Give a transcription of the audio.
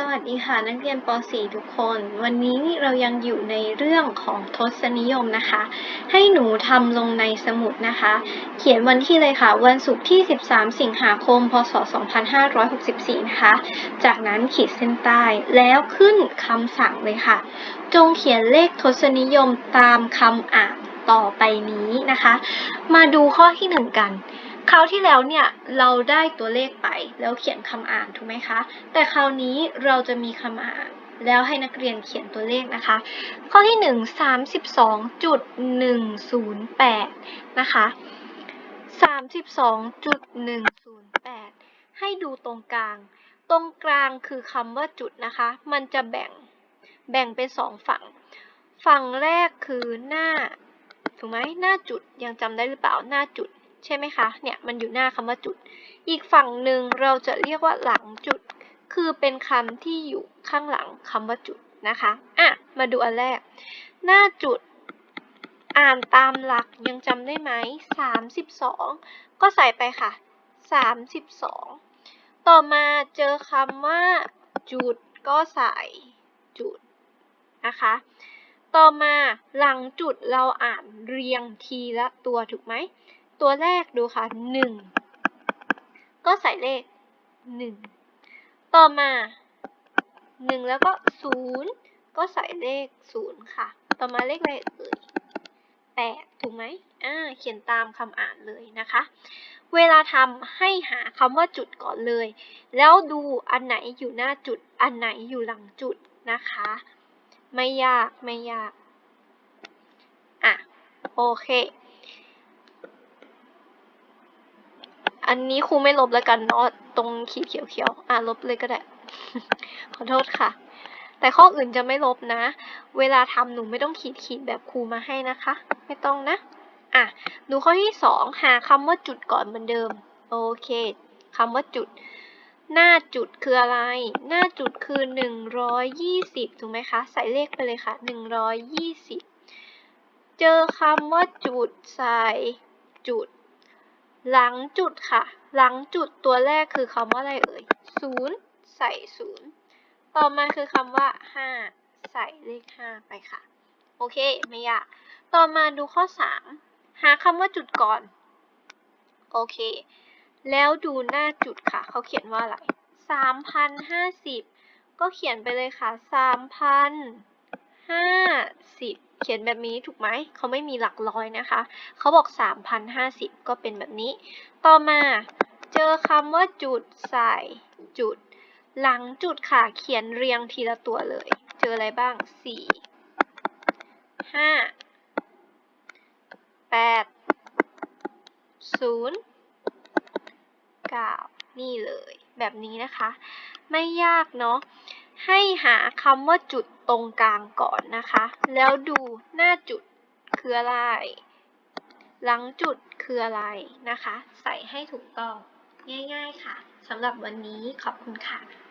สวัสดีค่ะนักเรียนป .4 ทุกคน วันนี้เรายังอยู่ในเรื่องของทศนิยมนะคะ ให้หนูทำลงในสมุดนะคะ เขียนวันที่เลยค่ะ วันศุกร์ที่ 13 สิงหาคม พศ 2564 นะคะ จากนั้นขีดเส้นใต้แล้วขึ้นคำสั่งเลยค่ะ จงเขียนเลขทศนิยมตามคำอ่านต่อไปนี้นะคะ มาดูข้อที่หนึ่งกัน คราวที่แล้วเนี่ยเราได้ตัวเลขไปแล้วเขียนคำอ่านถูกไหมคะ แต่คราวนี้เราจะมีคำอ่านแล้วให้นักเรียนเขียนตัวเลขนะคะ ข้อที่หนึ่งสามสิบสองจุดหนึ่งศูนย์แปดนะคะสามสิบสองจุดหนึ่งศูนย์แปดให้ดูตรงกลาง ตรงกลางคือคำว่าจุดนะคะ มันจะแบ่งแบ่งเป็นสองฝั่ง ฝั่งแรกคือหน้า ถูกไหมหน้าจุดยังจำได้หรือเปล่าหน้าจุด ใช่ไหมคะ เนี่ยมันอยู่หน้าคำว่าจุด อีกฝั่งหนึ่งเราจะเรียกว่าหลังจุด คือเป็นคำที่อยู่ข้างหลังคำว่าจุดนะคะอะมาดูอันแรก หน้าจุดอ่านตามหลักยังจำได้ไหมสามสิบสองก็ใส่ไปค่ะสามสิบสองต่อมาเจอคำว่า จุดก็ใส่จุดนะคะ ต่อมาหลังจุดเราอ่านเรียงทีละตัวถูกไหม ตัวแรกดูค่ะหนึ่งก็ใส่เลขหนึ่งต่อมาหนึ่งแล้วก็ศูนย์ก็ใส่เลขศูนย์ค่ะ ต่อมาเลขอะไรเอ่ยแปดถูกไหมอ่า เขียนตามคำอ่านเลยนะคะ เวลาทำให้หาคำว่าจุดก่อนเลย แล้วดูอันไหนอยู่หน้าจุด อันไหนอยู่หลังจุดนะคะ ไม่ยาก ไม่ยาก อะ โอเค อันนี้ครูไม่ลบแล้วกันเนาะตรงขีดเขียวๆ อะลบเลยก็ได้ ขอโทษค่ะ แต่ข้ออื่นจะไม่ลบนะ เวลาทำหนูไม่ต้องขีดขีดแบบครูมาให้นะคะ ไม่ต้องนะ อะ ดูข้อที่สองหาคำว่าจุดก่อนเหมือนเดิม โอเคคำว่าจุด หน้าจุดคืออะไร หน้าจุดคือหนึ่งร้อยยี่สิบถูกไหมคะ ใส่เลขไปเลยค่ะหนึ่งร้อยยี่สิบเจอคำว่าจุดใส่จุด หลังจุดค่ะ หลังจุดตัวแรกคือคำว่าอะไรเอ่ยศูนย์ใส่ศูนย์ต่อมาคือคำว่าห้าใส่เลขห้าไปค่ะ โอเค ไม่ยาก ต่อมาดูข้อสามหาคำว่าจุดก่อน โอเค แล้วดูหน้าจุดค่ะ เขาเขียนว่าอะไรสามพันห้าสิบก็เขียนไปเลยค่ะสามพัน ห้าสิบเขียนแบบนี้ถูกไหม เขาไม่มีหลักร้อยนะคะ เขาบอกสามพันห้าสิบก็เป็นแบบนี้ ต่อมาเจอคำว่าจุดใส่จุด หลังจุดค่ะ เขียนเรียงทีละตัวเลย เจออะไรบ้างสี่ห้าแปดศูนย์เก้านี่เลย แบบนี้นะคะ ไม่ยากเนาะ ให้หาคำว่าจุดตรงกลางก่อนนะคะ แล้วดูหน้าจุดคืออะไร หลังจุดคืออะไรนะคะ ใส่ให้ถูกต้องง่าย ๆ ค่ะสำหรับวันนี้ขอบคุณค่ะ